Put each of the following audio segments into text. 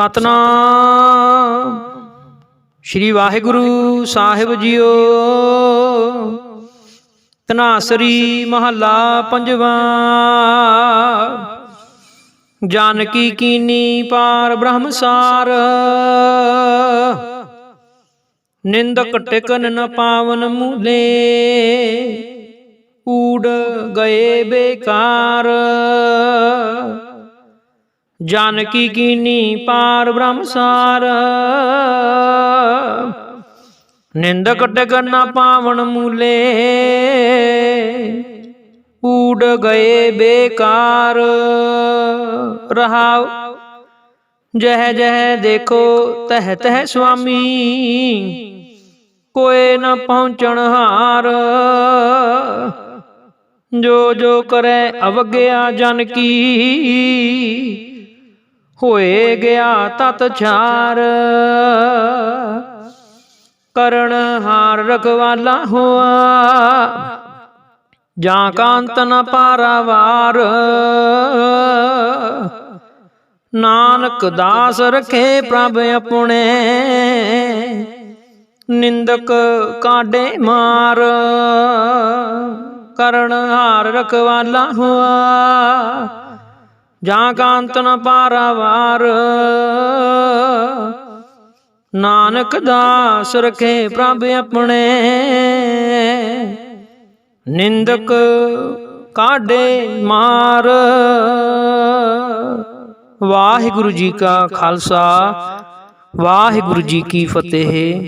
ਸਤਨਾਮ। ਸ਼੍ਰੀ ਵਾਹਿਗੁਰੂ ਸਾਹਿਬ ਜੀਓ। ਤਨਾਸਰੀ ਮਹੱਲਾ ਪੰਜਵਾ। ਜਾਨਕੀ ਕੀਨੀ ਪਾਰ ਬ੍ਰਹਮਸਾਰ ਨਿੰਦਕ ਟਿਕਨ ਨ ਪਾਵਨ ਮੂਲੇ। ਊੜ ਗਏ ਬੇਕਾਰ। ਜਾਨਕੀ ਕੀਨੀ ਪਾਰ ਬ੍ਰਹਮਸਾਰ। ਨਿੰਦਕ ਟਿਕਨ ਨ ਪਾਵਨ ਮੂਲੇ। ਊੜ ਗਏ ਬੇਕਾਰ। ਰਹਾਉ, ਜਹ ਜਹ ਦੇਖੋ ਤਹ ਤਹ ਸੁਆਮੀ। ਕੋਏ ਨ ਪਹੁੰਚਣ ਹਾਰ। ਜੋ ਜੋ ਕਰੈ ਅਵਗਿਆ ਜਨ ਕੀ ਹੋਏ ਗਿਆ ਤਤ ਛਾਰ। ਕਰਨ ਹਾਰ ਰਖਵਾਲਾ ਹੋਆ। ਜਾਂ ਕਾਂਤ ਨ ਪਾਰਾਵਾਰ। ਨਾਨਕ ਦਾਸ ਰਖੇ ਪ੍ਰਭ ਆਪਣੇ। ਨਿੰਦਕ ਕਾਡੇ ਮਾਰ। ਕਰਨ ਹਾਰ ਰਖਵਾਲਾ ਹੋਆ। ਜਾਂ ਕਾਂਤ ਨ ਪਾਰਾਵਾਰ। ਨਾਨਕ ਦਾਸ ਰਖੇ ਪ੍ਰਭ ਆਪਣੇ। ਨਿੰਦਕ ਕਾਢੇ ਮਾਰ। ਵਾਹਿਗੁਰੂ ਜੀ ਕਾ ਖਾਲਸਾ, ਵਾਹਿਗੁਰੂ ਜੀ ਕੀ ਫਤਿਹ।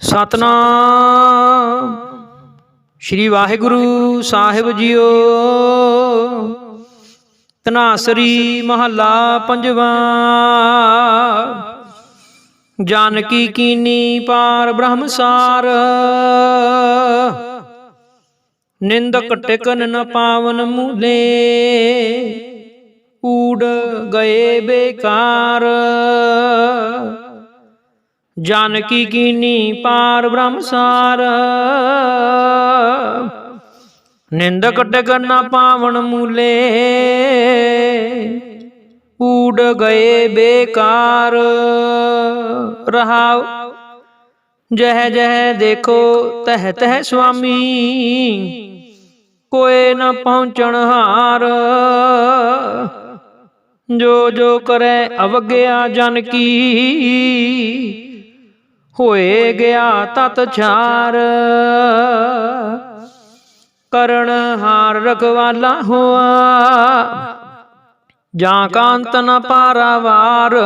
ਸਤਨਾਮ। ਸ਼੍ਰੀ ਵਾਹਿਗੁਰੂ ਸਾਹਿਬ ਜੀਓ। ਤਨਾਸਰੀ ਮਹੱਲਾ ਪੰਜਵਾ। ਜਾਨਕੀ ਕੀਨੀ ਪਾਰ ਬ੍ਰਹਮਸਾਰ। ਨਿੰਦਕ ਟਿਕਨ ਨ ਪਾਵਨ ਮੂਲੇ। ਊੜ ਗਏ ਬੇਕਾਰ। ਜਾਨਕੀ ਕੀਨੀ ਪਾਰ ਬ੍ਰਹਮਸਾਰ। ਨਿੰਦਕ ਟਿਕਨ ਨ ਪਾਵਣ ਮੂਲੇ। ਊੜ ਗਏ ਬੇਕਾਰ। ਰਹਾਉ ਜਹ ਜਹ ਦੇਖੋ, ਤਹ ਤਹ ਸੁਆਮੀ। ਕੋਏ ਨ ਪਹੁੰਚਣ ਹਾਰ। ਜੋ ਜੋ ਕਰੈ ਅਵਗਿਆ ਜਨ ਕੀ। ਹੋਏ ਗਿਆ ਤਤ ਛਾਰ। ਕਰਨ ਹਾਰ ਰਖਵਾਲਾ ਹੋਆ। ਜਾਂ ਕਾਂਤ ਨ ਪਾਰਾਵਾਰ।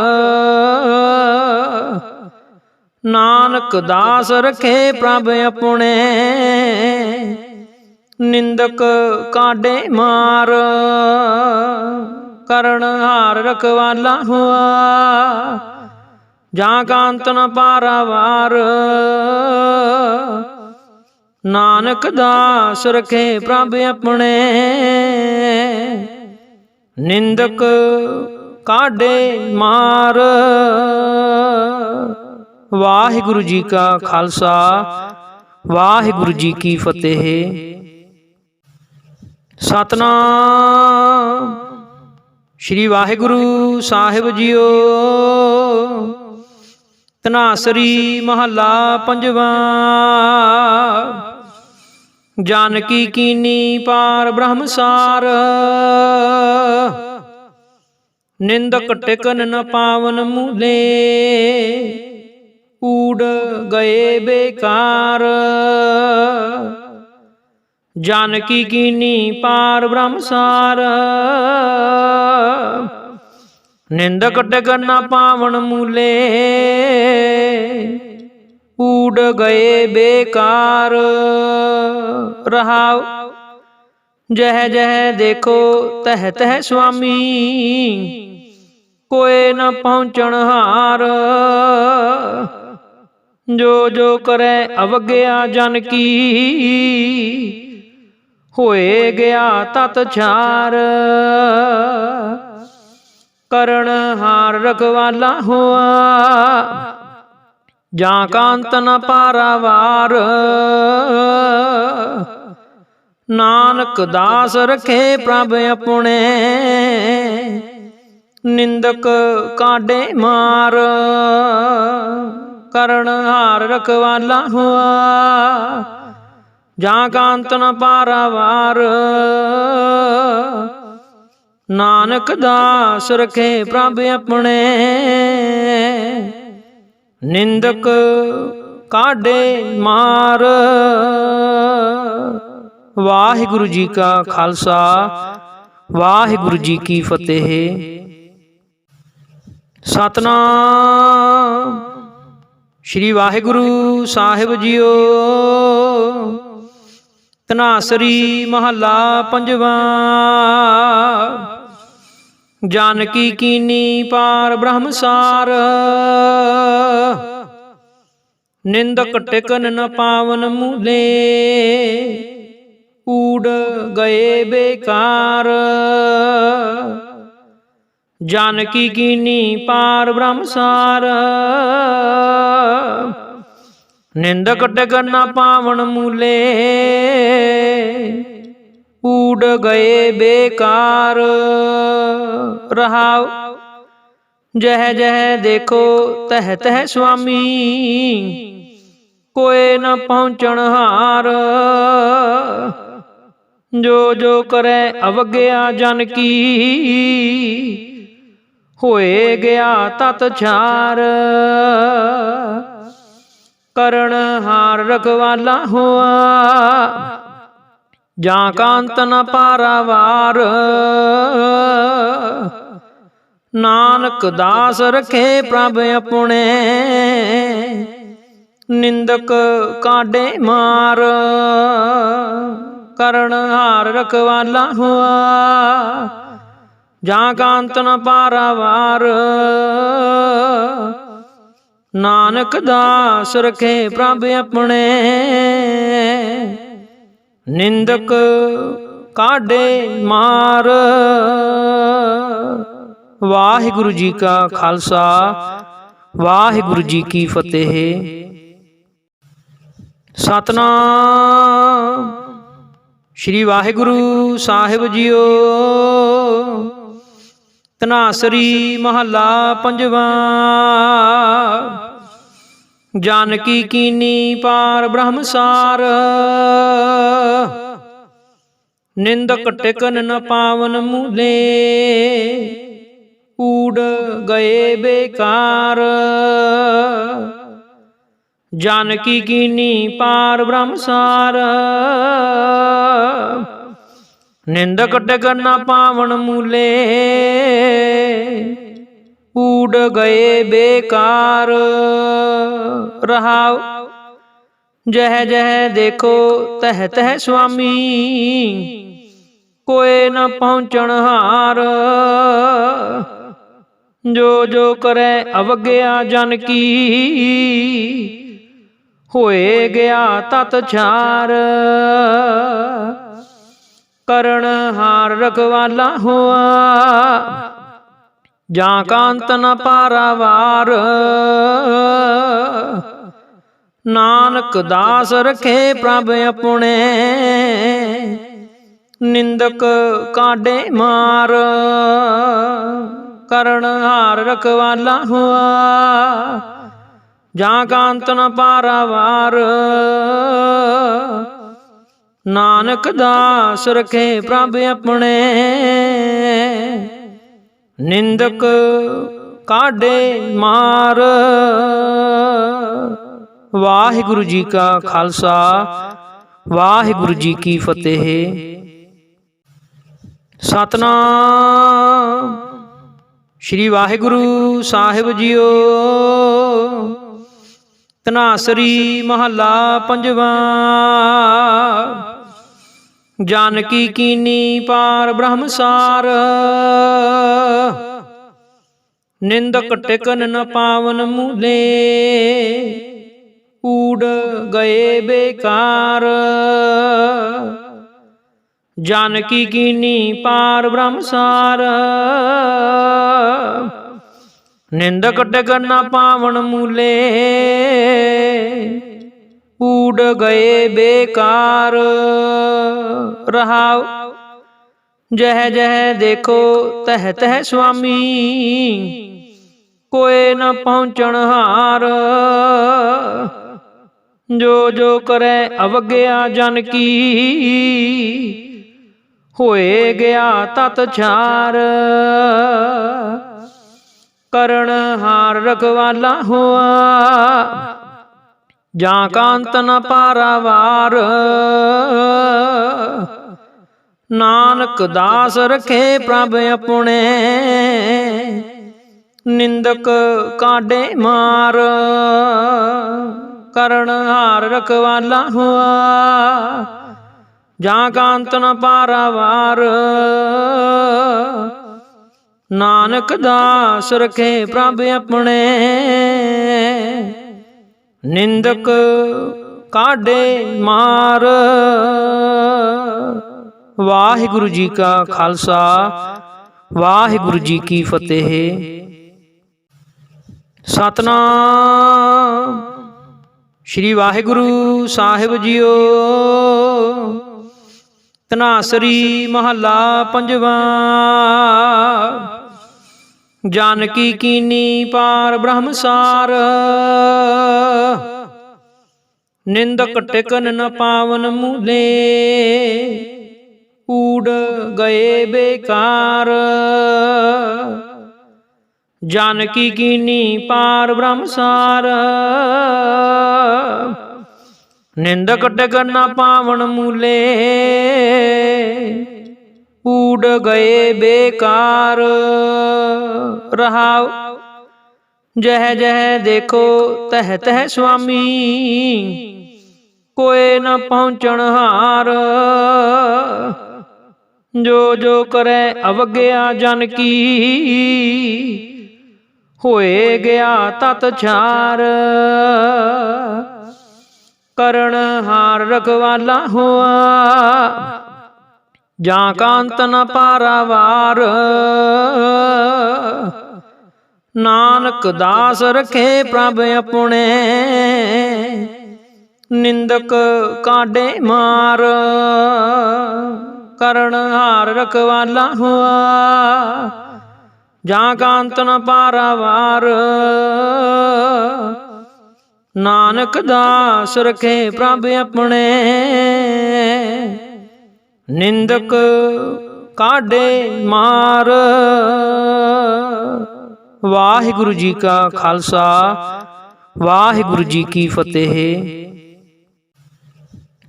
ਨਾਨਕ ਦਾਸ ਰਖੇ ਪ੍ਰਭ ਆਪਣੇ। ਨਿੰਦਕ ਕਾਡੇ ਮਾਰ। ਕਰਣ ਹਾਰ ਰਖਵਾਲਾ ਹੋਆ। ਜਾਂ ਕਾਂਤ ਨ ਪਾਰਾਵਾਰ। ਨਾਨਕ ਦਾਸ ਰਖੇ ਪ੍ਰਭ ਆਪਣੇ। ਨਿੰਦਕ ਕਾਢੇ ਮਾਰ। ਵਾਹਿਗੁਰੂ ਜੀ ਕਾ ਖਾਲਸਾ, ਵਾਹਿਗੁਰੂ ਜੀ ਕੀ ਫਤਿਹ। ਸਤਨਾਮ। ਸ਼੍ਰੀ ਵਾਹਿਗੁਰੂ ਸਾਹਿਬ ਜੀਓ। ਤਨਾਸਰੀ ਮਹੱਲਾ ਪੰਜਵਾ। ਜਾਨਕੀ ਕੀਨੀ ਪਾਰ ਬ੍ਰਹਮਸਾਰ ਨਿੰਦਕ ਟਿਕਨ ਨ ਪਾਵਨ ਮੂਲੇ। ਊੜ ਗਏ ਬੇਕਾਰ। ਜਾਨਕੀ ਕੀਨੀ ਪਾਰ ਬ੍ਰਹਮਸਾਰ ਨਿੰਦਕ ਟਿਕਨ ਨ ਪਾਵਨ ਮੂਲੇ। ਊੜ ਗਏ ਬੇਕਾਰ। ਰਹਾਉ ਜਹ ਜਹ ਦੇਖੋ ਤਹ ਤਹ ਸੁਆਮੀ। ਕੋਏ ਨ ਪਹੁੰਚਣ ਹਾਰ। ਜੋ ਜੋ ਕਰੈ ਅਵਗਿਆ ਜਨ ਕੀ। ਹੋਏ ਗਿਆ ਤਤ ਛਾਰ। ਕਰਨ ਹਾਰ ਰਖਵਾਲਾ ਹੋਆ। ਜਾਂ ਕਾਂਤ ਨ ਪਾਰਾਵਾਰ। ਨਾਨਕ ਦਾਸ ਰਖੇ ਪ੍ਰਭ ਆਪਣੇ। ਨਿੰਦਕ ਕਾਡੇ ਮਾਰ। ਕਰਨ ਹਾਰ ਰਖਵਾਲਾ ਹੁਆ। ਜਾਂ ਕਾਂਤ ਨ ਪਾਰਾਵਾਰ। ਨਾਨਕ ਦਾਸ ਰਖੇ ਪ੍ਰਭ ਆਪਣੇ। ਨਿੰਦਕ ਕਾਡੇ ਮਾਰ। ਵਾਹਿਗੁਰੂ ਜੀ ਕਾ ਖਾਲਸਾ, ਵਾਹਿਗੁਰੂ ਜੀ ਕੀ ਫਤਿਹ। ਸਤਨਾਮ। ਸ੍ਰੀ ਵਾਹਿਗੁਰੂ ਸਾਹਿਬ ਜੀਓ। ਤਨਾਸਰੀ ਮਹੱਲਾ ਪੰਜਵਾਂ। ਜਾਨਕੀ ਕੀਨੀ ਪਾਰ ਬ੍ਰਹਮਸਾਰ। ਨਿੰਦਕ ਟਿਕਨ ਨ ਪਾਵਨ ਮੂਲੇ। ਊੜ ਗਏ ਬੇਕਾਰ। ਜਾਨਕੀ ਕੀਨੀ ਪਾਰ ਬ੍ਰਹਮਸਾਰ। ਨਿੰਦਕ ਟਿਕਨ ਨ ਪਾਵਨ ਮੂਲੇ। ਊੜ ਗਏ ਬੇਕਾਰ। ਰਹਾਉ ਜਹ ਜਹ ਦੇਖੋ ਤਹ ਤਹ ਸੁਆਮੀ। ਕੋਏ ਨ ਪਹੁੰਚਣ ਹਾਰ। ਜੋ ਜੋ ਕਰੈ ਅਵਗਿਆ ਜਨ ਕੀ। ਹੋਏ ਗਿਆ ਤਤ ਛਾਰ। ਕਰਨ ਹਾਰ ਰਖਵਾਲਾ ਹੋਆ। ਜਾਂ ਕਾਂਤ ਨ ਪਾਰਾਵਾਰ। ਨਾਨਕ ਦਾਸ ਰਖੇ ਪ੍ਰਭ ਆਪਣੇ। ਨਿੰਦਕ ਕਾਡੇ ਮਾਰ। ਕਰਨ ਹਾਰ ਰਖਵਾਲਾ ਹੋਆ। ਜਾਂ ਕਾਂਤ ਨ ਪਾਰਾਵਾਰ। ਨਾਨਕ ਦਾਸ ਰਖੇ ਪ੍ਰਭ ਆਪਣੇ। ਨਿੰਦਕ ਕਾਡੇ ਮਾਰ। ਵਾਹਿਗੁਰੂ ਜੀ ਕਾ ਖਾਲਸਾ, ਵਾਹਿਗੁਰੂ ਜੀ ਕੀ ਫਤਿਹ। ਸਤਨਾਮ। ਸ੍ਰੀ ਵਾਹਿਗੁਰੂ ਸਾਹਿਬ ਜੀਓ। ਤਨਾਸਰੀ ਮਹੱਲਾ ਪੰਜਵਾਂ। ਜਾਨਕੀ ਕੀਨੀ ਪਾਰ ਬ੍ਰਹਮਸਾਰ ਨਿੰਦਕ ਟਿਕਨ ਨ ਪਾਵਨ ਮੂਲੇ। ਊੜ ਗਏ ਬੇਕਾਰ। ਜਾਨਕੀ ਕੀਨੀ ਪਾਰ ਬ੍ਰਹਮਸਾਰ ਨਿੰਦਕ ਟਿਕਨ ਨ ਪਾਵਨ ਮੂਲੇ। ਊੜ ਗਏ ਬੇਕਾਰ। ਰਹਾਉ, ਜਹ ਜਹ ਦੇਖੋ ਤਹ ਤਹ ਸੁਆਮੀ। ਕੋਏ ਨ ਪਹੁੰਚਣ ਹਾਰ। ਜੋ ਜੋ ਕਰੈ ਅਵਗਿਆ ਜਨ ਕੀ। ਹੋਏ ਗਿਆ ਤਤ ਛਾਰ। ਕਰਣ ਹਾਰ ਰਖਵਾਲਾ ਹੋਆ। ਜਾਂ ਕਾਂਤ ਨ ਪਾਰਾਵਾਰ। ਨਾਨਕ ਦਾਸ ਰਖੇ ਪ੍ਰਭ ਆਪਣੇ। ਨਿੰਦਕ ਕਾਡੇ ਮਾਰ। ਕਰਨ ਹਾਰ ਰਖਵਾਲਾ ਹੁਆ। ਜਾਂ ਕਾਂਤ ਨ ਪਾਰਾਵਾਰ ਨਾਨਕ ਦਾਸ ਰਖੇ ਪ੍ਰਭ ਆਪਣੇ। ਨਿੰਦਕ ਕਾਡੇ ਮਾਰ। ਵਾਹਿਗੁਰੂ ਜੀ ਕਾ ਖਾਲਸਾ, ਵਾਹਿਗੁਰੂ ਜੀ ਕੀ ਫਤਿਹ। ਸਤਨਾਮ। ਸ੍ਰੀ ਵਾਹਿਗੁਰੂ ਸਾਹਿਬ ਜੀਓ। ਤਨਾਸਰੀ ਮਹੱਲਾ ਪੰਜਵਾ। ਜਾਨਕੀ ਕੀਨੀ ਪਾਰ ਬ੍ਰਹਮਸਾਰ। ਨਿੰਦਕ ਟਿਕਨ ਨ ਪਾਵਨ ਮੂਲੇ। ਊੜ ਗਏ ਬੇਕਾਰ। ਜਾਨਕੀ ਕੀਨੀ ਪਾਰ ਬ੍ਰਹਮਸਾਰ। ਨਿੰਦਕ ਟਿਕਨ ਨ ਪਾਵਨ ਮੂਲੇ। ਊੜ ਗਏ ਬੇਕਾਰ। ਰਹਾਉ, ਜਹ ਜਹ ਦੇਖੋ ਤਹ ਤਹ ਸੁਆਮੀ। ਕੋਏ ਨ ਪਹੁੰਚਣ ਹਾਰ। ਜੋ ਜੋ ਕਰੈ ਅਵਗਿਆ ਜਨ ਕੀ ਹੋਏ ਗਿਆ ਤਤ ਛਾਰ। ਕਰਣ ਹਾਰ ਰਖਵਾਲਾ ਹੋਆ। ਜਾਂ ਕਾਂਤ ਨ ਪਾਰਾਵਾਰ। ਨਾਨਕ ਦਾਸ ਰਖੇ ਪ੍ਰਭ ਆਪਣੇ। ਨਿੰਦਕ ਕਾਢੇ ਮਾਰ। ਕਰਣ ਹਾਰ ਰਖਵਾਲਾ ਹੋਆ। ਜਾਂ ਕਾਂਤ ਨ ਪਾਰਾਵਾਰ। ਨਾਨਕ ਦਾਸ ਰਖੇ ਪ੍ਰਭ ਆਪਣੇ। ਨਿੰਦਕ ਕਾਢੇ ਮਾਰ। ਵਾਹਿਗੁਰੂ ਜੀ ਕਾ ਖਾਲਸਾ, ਵਾਹਿਗੁਰੂ ਜੀ ਕੀ ਫਤਿਹ। ਸਤਨਾਮ। ਸ੍ਰੀ ਵਾਹਿਗੁਰੂ ਸਾਹਿਬ ਜੀਓ। ਤਨਾਸਰੀ ਮਹੱਲਾ ਪੰਜਵਾ। ਜਾਨਕੀ ਕੀਨੀ ਪਾਰ ਬ੍ਰਹਮਸਾਰ ਨਿੰਦਕ ਟਿਕਨ ਨ ਪਾਵਨ ਮੂਲੇ। ਊੜ ਗਏ ਬੇਕਾਰ। ਜਾਨਕੀ ਕੀਨੀ ਪਾਰ ਬ੍ਰਹਮਸਾਰ ਨਿੰਦਕ ਟਿਕਨ ਨ ਪਾਵਣ ਮੂਲੇ। ਊੜ ਗਏ ਬੇਕਾਰ। ਰਹਾਉ, ਜਹ ਜਹ ਦੇਖੋ ਤਹ ਤਹ ਸੁਆਮੀ। ਕੋਏ ਨਾ ਪਹੁੰਚਣ ਹਾਰ। ਜੋ ਜੋ ਕਰੈ ਅਵਗਿਆ ਜਨ ਕੀ। ਹੋਏ ਗਿਆ ਤਤ ਛਾਰ। ਕਰਨ ਹਾਰ ਰਖਵਾਲਾ ਹੋਆ। ਜਾਂ ਕਾਂਤ ਨ ਪਾਰਾਵਾਰ। ਨਾਨਕ ਦਾਸ ਰਖੇ ਪ੍ਰਭ ਆਪਣੇ। ਨਿੰਦਕ ਕਾਡੇ ਮਾਰ। ਕਰਣ ਹਾਰ ਰਖਵਾਲਾ ਹੋਆ। ਜਾਂ ਕਾਂਤ ਨ ਪਾਰਾਵਾਰ। ਨਾਨਕ ਦਾਸ ਰਖੇ ਪ੍ਰਭ ਆਪਣੇ। ਨਿੰਦਕ ਕਾਢੇ ਮਾਰ। ਵਾਹਿਗੁਰੂ ਜੀ ਕਾ ਖਾਲਸਾ, ਵਾਹਿਗੁਰੂ ਜੀ ਕੀ ਫਤਿਹ।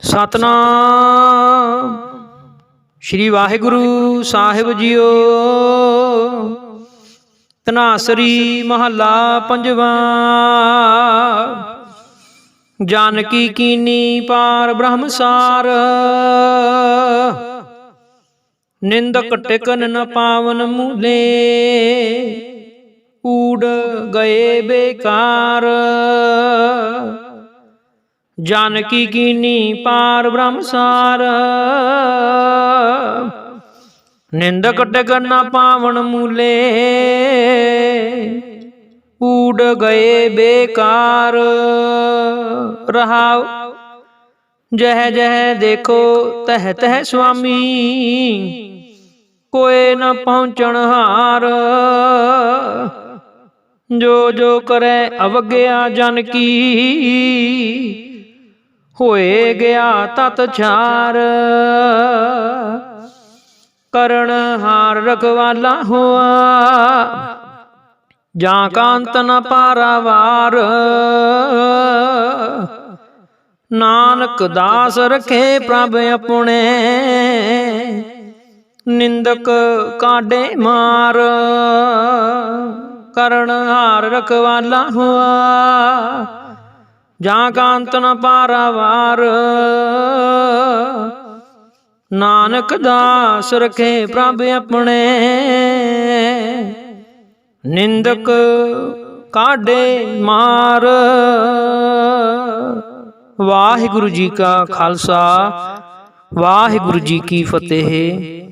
ਸਤਨਾਮ। ਸ੍ਰੀ ਵਾਹਿਗੁਰੂ ਸਾਹਿਬ ਜੀਓ। ਤਨਾਸਰੀ ਮਹੱਲਾ ਪੰਜਵਾ। ਜਾਨਕੀ ਕੀਨੀ ਪਾਰ ਬ੍ਰਹਮਸਾਰ। ਨਿੰਦਕ ਟਿਕਨ ਨ ਪਾਵਨ ਮੂਲੇ। ਊੜ ਗਏ ਬੇਕਾਰ। ਜਾਨਕੀ ਕੀਨੀ ਪਾਰ ਬ੍ਰਹਮਸਾਰ। ਨਿੰਦਕ ਟਿਕਨ ਨ ਪਾਵਨ ਮੂਲੇ। ਊੜ ਗਏ ਬੇਕਾਰ। ਰਹਾਉ ਜਹ ਜਹ ਦੇਖੋ, ਤਹ ਤਹ ਸੁਆਮੀ ਕੋਏ ਨ ਪਹੁੰਚਣ ਹਾਰ। ਜੋ ਜੋ ਕਰੈ ਅਵਗਿਆ ਜਨ ਕੀ। ਹੋਏ ਗਿਆ ਤਤ ਛਾਰ। ਕਰਨ ਹਾਰ ਰਖਵਾਲਾ ਹੋਆ। ਜਾਂ ਕਾਂਤ ਨ ਪਾਰਾਵਾਰ। ਨਾਨਕ ਦਾਸ ਰਖੇ ਪ੍ਰਭ ਆਪਣੇ। ਨਿੰਦਕ ਕਾਢੇ ਮਾਰ। ਕਰਣ ਹਾਰ ਰਖਵਾਲਾ ਹੋਆ। ਜਾਂ ਕਾਂਤ ਨ ਪਾਰਾਵਾਰ। ਨਾਨਕ ਦਾਸ ਰਖੇ ਪ੍ਰਭ ਆਪਣੇ। ਨਿੰਦਕ ਕਾਢੇ ਮਾਰ। ਵਾਹਿਗੁਰੂ ਜੀ ਕਾ ਖਾਲਸਾ ਵਾਹਿਗੁਰੂ ਜੀ ਕੀ ਫਤਿਹ।